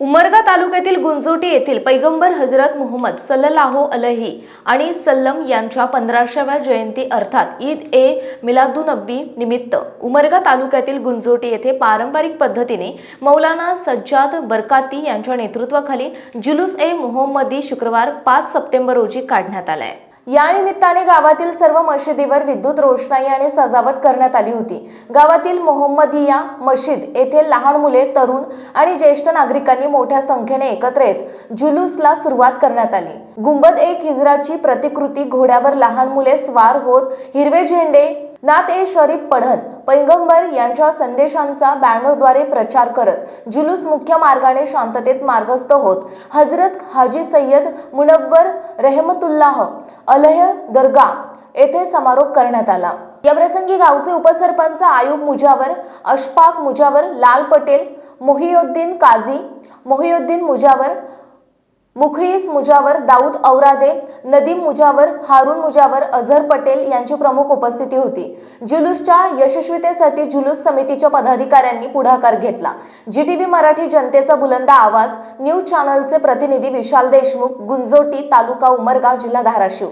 उमरगा तालुक्यातील गुंजोटी येथील पैगंबर हजरत मोहम्मद सल्लाहो अलही आणि सल्लम यांच्या पंधराशेव्या जयंती अर्थात ईद ए मिलादुनबी निमित्त उमरगा तालुक्यातील गुंजोटी येथे पारंपरिक पद्धतीने मौलाना सज्जाद बरकाती यांच्या नेतृत्वाखाली जुलूस ए मोहम्मदी शुक्रवार पाच सप्टेंबर रोजी काढण्यात आलाय. या निमित्ताने गावातील सर्व मशिदीवर विद्युत रोषणाई आणि सजावट करण्यात आली होती. गावातील मोहम्मदिया मशीद येथे लहान मुले तरुण आणि ज्येष्ठ नागरिकांनी मोठ्या संख्येने एकत्र येत जुलूसला सुरुवात करण्यात आली. गुंबद एक हिजराची प्रतिकृती घोड्यावर लहान मुले स्वार होत हिरवे झेंडे नात ए शरीफ पढन पैगंबर यांच्या संदेशांचा बॅनरद्वारे प्रचार करत जुलूस मुख्य मार्गाने शांततेत मार्गस्थ होत. हजरत हाजी सय्यद मुनव्वर रहमतुल्लाह अलह दर्गा येथे समारोप करण्यात आला. या प्रसंगी गावचे उपसरपंच आयुब मुजावर अशफाक मुजावर लाल पटेल मोहिउद्दीन काझी मोहिउद्दीन मुजावर मुखईस मुजावर दाऊद औरादे नदीम मुजावर हारून मुजावर अझर पटेल यांची प्रमुख उपस्थिती होती. जुलूसच्या यशस्वीतेसाठी जुलूस समितीच्या पदाधिकाऱ्यांनी पुढाकार घेतला. जी टी व्ही मराठी जनतेचा बुलंद आवाज न्यूज चॅनलचे प्रतिनिधी विशाल देशमुख गुंजोटी तालुका उमरगाव जिल्हा धाराशिव.